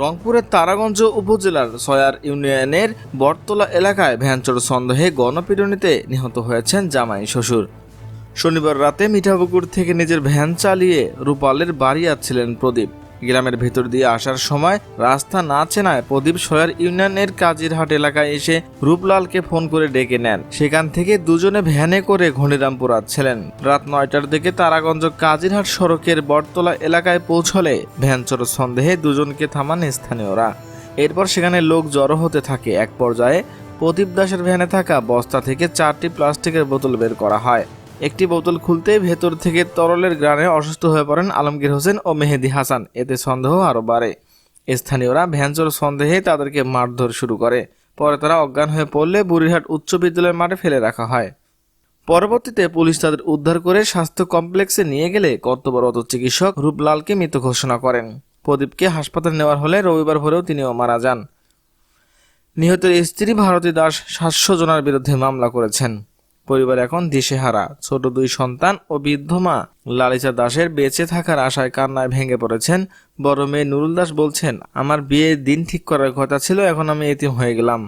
রংপুরের তারাগঞ্জ উপজেলার সয়ার ইউনিয়নের বটতলা এলাকায় ভ্যানচোর সন্দেহে গণপিটুনিতে নিহত হয়েছেন জামাই শ্বশুর। শনিবার রাতে মিঠাপুকুর থেকে নিজের ভ্যান চালিয়ে রূপালের বাড়ি যাচ্ছিলেন প্রদীপ। গ্রামের ভেতর দিয়ে আসার সময় রাস্তা না চেনায় প্রদীপ সয়ার ইউনিয়নের কাজিরহাট এলাকায় এসে রূপলালকে ফোন করে ডেকে নেন। সেখান থেকে দুজনে ভ্যানে করে ঘনিরামপুর ছিলেন। রাত নয়টার দিকে তারাগঞ্জ কাজিরহাট সড়কের বটতলা এলাকায় পৌঁছলে ভ্যান চোর সন্দেহে দুজনকে থামান স্থানীয়রা। এরপর সেখানে লোক জড়ো হতে থাকে। এক পর্যায়ে প্রদীপ দাসের ভ্যানে থাকা বস্তা থেকে চারটি প্লাস্টিকের বোতল বের করা হয়। একটি বোতল খুলতেই ভেতর থেকে তরলের গ্রানে অসুস্থ হয়ে পড়েন আলমগীর হোসেন ও মেহেদি হাসান। এতে সন্দেহ আরও বাড়ে। স্থানীয়রা ভ্যানচোর সন্দেহে তাদেরকে মারধর শুরু করে। পরে তারা অজ্ঞান হয়ে পড়লে বুড়িরহাট উচ্চ বিদ্যালয়ের মাঠে ফেলে রাখা হয়। পরবর্তীতে পুলিশ তাদের উদ্ধার করে স্বাস্থ্য কমপ্লেক্সে নিয়ে গেলে কর্তব্যরত চিকিৎসক রূপলালকে মৃত ঘোষণা করেন। প্রদীপকে হাসপাতালে নেওয়ার হলে রবিবার ভোরেও তিনিও মারা যান। নিহতের স্ত্রী ভারতী দাস সাতশো জনার বিরুদ্ধে মামলা করেছেন। পরিবার এখন দিশেহারা। ছোট দুই সন্তান ও বৃদ্ধ মা লালিসা দাসের বেঁচে থাকার আশায় কান্নায় ভেঙে পড়েছেন। বড় মেয়ে নুরুল দাস বলছেন, আমার বিয়ের দিন ঠিক করার কথা ছিল, এখন আমি এতিম হয়ে গেলাম।